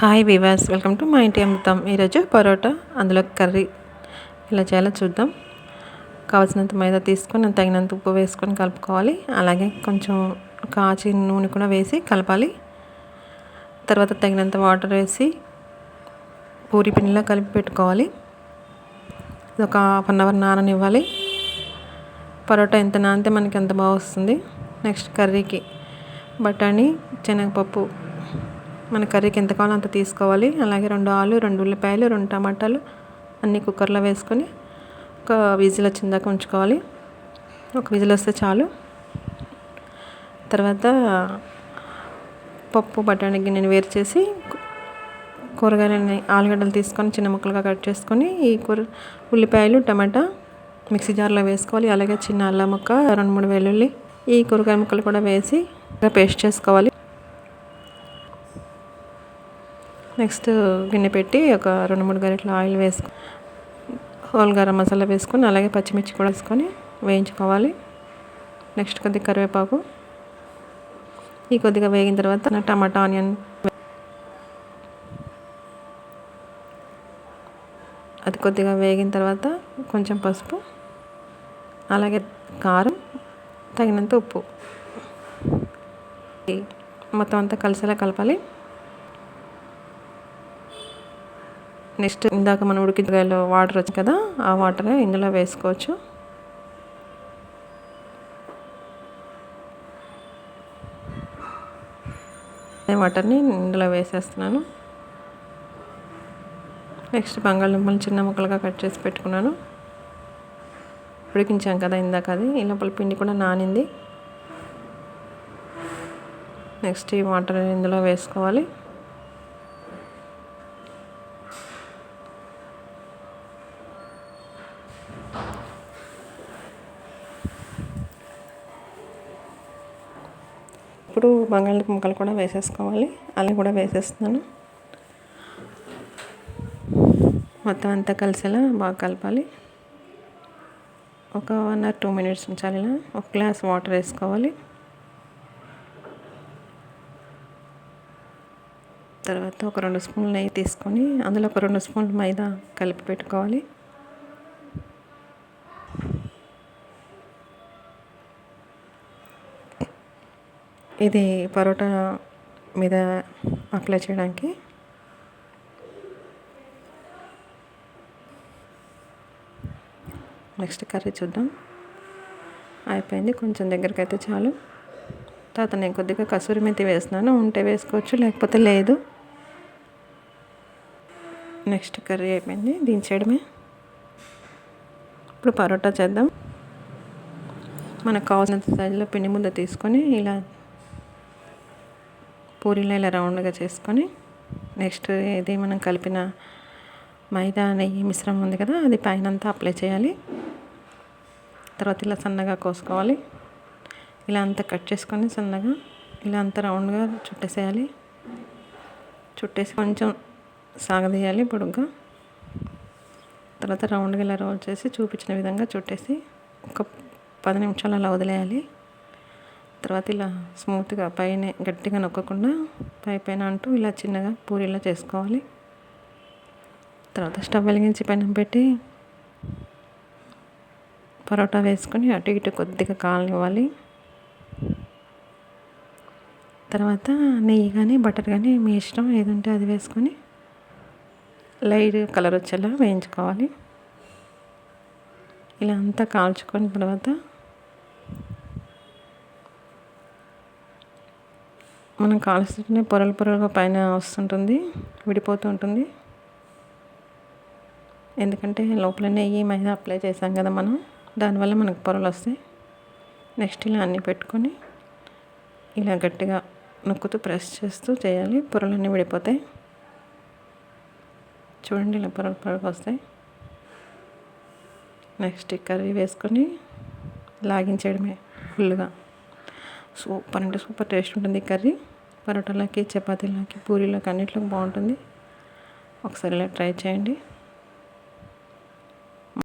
Hi వివాస్ welcome to మా ఇంటి అమ్ముతాం ఈరోజు పరోటా అందులో కర్రీ. ఇలా చేయాలో చూద్దాం. కావాల్సినంత మైదా తీసుకొని తగినంత ఉప్పు వేసుకొని కలుపుకోవాలి. అలాగే కొంచెం కాచి నూనె కూడా వేసి కలపాలి. తర్వాత తగినంత వాటర్ వేసి పూరి పిండిలా కలిపి పెట్టుకోవాలి. ఒక హాఫ్ అన్ అవర్ నాననివ్వాలి. పరోటా ఎంత నానితే మనకి ఎంత బాగా వస్తుంది. నెక్స్ట్ కర్రీకి బఠానీ శనగపప్పు మన కర్రీకి ఎంత కావాలో అంత తీసుకోవాలి. అలాగే రెండు ఆలు రెండు ఉల్లిపాయలు రెండు టమాటాలు అన్నీ కుక్కర్లో వేసుకొని ఒక విజిల్ వచ్చిందాక ఉంచుకోవాలి. ఒక విజిల్ వస్తే చాలు. తర్వాత పప్పు బఠానీ గిన్నెని వేరు చేసి కూరగాయలని ఆలుగడ్డలు తీసుకొని చిన్న ముక్కలుగా కట్ చేసుకొని ఈ కూర ఉల్లిపాయలు టమాటా మిక్సీ జార్లో వేసుకోవాలి. అలాగే చిన్న అల్లం ముక్క రెండు మూడు వెల్లుల్లి ఈ కూరగాయ ముక్కలు కూడా వేసి పేస్ట్ చేసుకోవాలి. నెక్స్ట్ గిన్నె పెట్టి ఒక రెండు మూడు గరిటెల ఆయిల్ వేసుకొని హోల్ గరం మసాలా వేసుకొని అలాగే పచ్చిమిర్చి కూడా వేసుకొని వేయించుకోవాలి. నెక్స్ట్ కొద్దిగా కరివేపాకు. ఈ కొద్దిగా వేగిన తర్వాత టమాటా ఆనియన్ అది కొద్దిగా వేగిన తర్వాత కొంచెం పసుపు అలాగే కారం తగినంత ఉప్పు. మొత్తం అంతా కలిసేలా కలపాలి. నెక్స్ట్ ఇందాక మనం ఉడికించగాయలో వాటర్ వచ్చి కదా ఆ వాటర్ ఇందులో వేసుకోవచ్చు. వాటర్ని ఇందులో వేసేస్తున్నాను. నెక్స్ట్ బంగాళదుంపలు చిన్న ముక్కలుగా కట్ చేసి పెట్టుకున్నాను. ఉడికించాం కదా ఇందాక అది ఈ లోపల పిండి కూడా నానింది. నెక్స్ట్ ఈ వాటర్ ఇందులో వేసుకోవాలి. ఇప్పుడు బంగాళదుంప ముక్కలు కూడా వేసేసుకోవాలి. అలా కూడా వేసేస్తున్నాను. మొత్తం అంతా కలిసేలా బాగా కలపాలి. ఒక వన్ ఆర్ టూ మినిట్స్ ఉంచాలి ఇలా ఒక గ్లాస్ వాటర్ వేసుకోవాలి. తర్వాత ఒక రెండు స్పూన్లు నెయ్యి తీసుకొని అందులో ఒక రెండు స్పూన్లు మైదా కలిపి పెట్టుకోవాలి. ఇది పరోటా మీద అప్లై చేయడానికి. నెక్స్ట్ కర్రీ చూద్దాం. అయిపోయింది. కొంచెం దగ్గరికి అయితే చాలు. తర్వాత నేను కొద్దిగా కసూరి మెత్తి వేస్తున్నాను. ఉంటే వేసుకోవచ్చు లేకపోతే లేదు. నెక్స్ట్ కర్రీ అయిపోయింది. దించేయడమే ఇప్పుడు పరోటా చేద్దాం. మనకు కావాల్సినంత సైజులో పిండి ముద్ద తీసుకొని ఇలా పూరీలో ఇలా రౌండ్గా చేసుకొని నెక్స్ట్ ఇది మనం కలిపిన మైదా నెయ్యి మిశ్రమం ఉంది కదా అది పైన అంతా అప్లై చేయాలి. తర్వాత ఇలా సన్నగా కోసుకోవాలి. ఇలా అంతా కట్ చేసుకొని సన్నగా ఇలా అంతా రౌండ్గా చుట్టేసేయాలి. చుట్టేసి కొంచెం సాగదీయాలి పొడుగ్గా. తర్వాత రౌండ్గా ఇలా రోల్ చేసి చూపించిన విధంగా చుట్టేసి ఒక పది నిమిషాలు అలా వదిలేయాలి. తర్వాత ఇలా స్మూత్గా పైన గట్టిగా నొక్కకుండా పై పైన అంటూ ఇలా చిన్నగా పూరీలా చేసుకోవాలి. తర్వాత స్టవ్ వెలిగించి పైన పెట్టి పరోటా వేసుకొని అటు ఇటు కొద్దిగా కాలనివ్వాలి. తర్వాత నెయ్యి కానీ బటర్ కానీ మీ ఇష్టం ఏది ఉంటే అది వేసుకొని లైట్ కలర్ వచ్చేలా వేయించుకోవాలి. ఇలా అంతా కాల్చుకొని తర్వాత మనం కాలుస్తుంటే పొరలు పొరలుగా పైన వస్తుంటుంది విడిపోతూ ఉంటుంది. ఎందుకంటే లోపల నెయ్యి మైదా అప్లై చేసాం కదా మనం. దానివల్ల మనకు పొరలు వస్తాయి. నెక్స్ట్ ఇలా అన్నీ పెట్టుకొని ఇలా గట్టిగా నొక్కుతూ ప్రెస్ చేస్తూ చేయాలి. పొరలన్నీ విడిపోతాయి. చూడండి ఇలా పొరలు పొరలు వస్తాయి. నెక్స్ట్ కర్రీ వేసుకొని లాగించేయడమే ఫుల్గా సూపర్ అంటే సూపర్ టేస్ట్ ఉంటుంది కర్రీ. పరోటాలకి చపాతీలకి పూరీలకి అన్నిట్లోకి బాగుంటుంది. ఒకసారి ఇలా ట్రై చేయండి.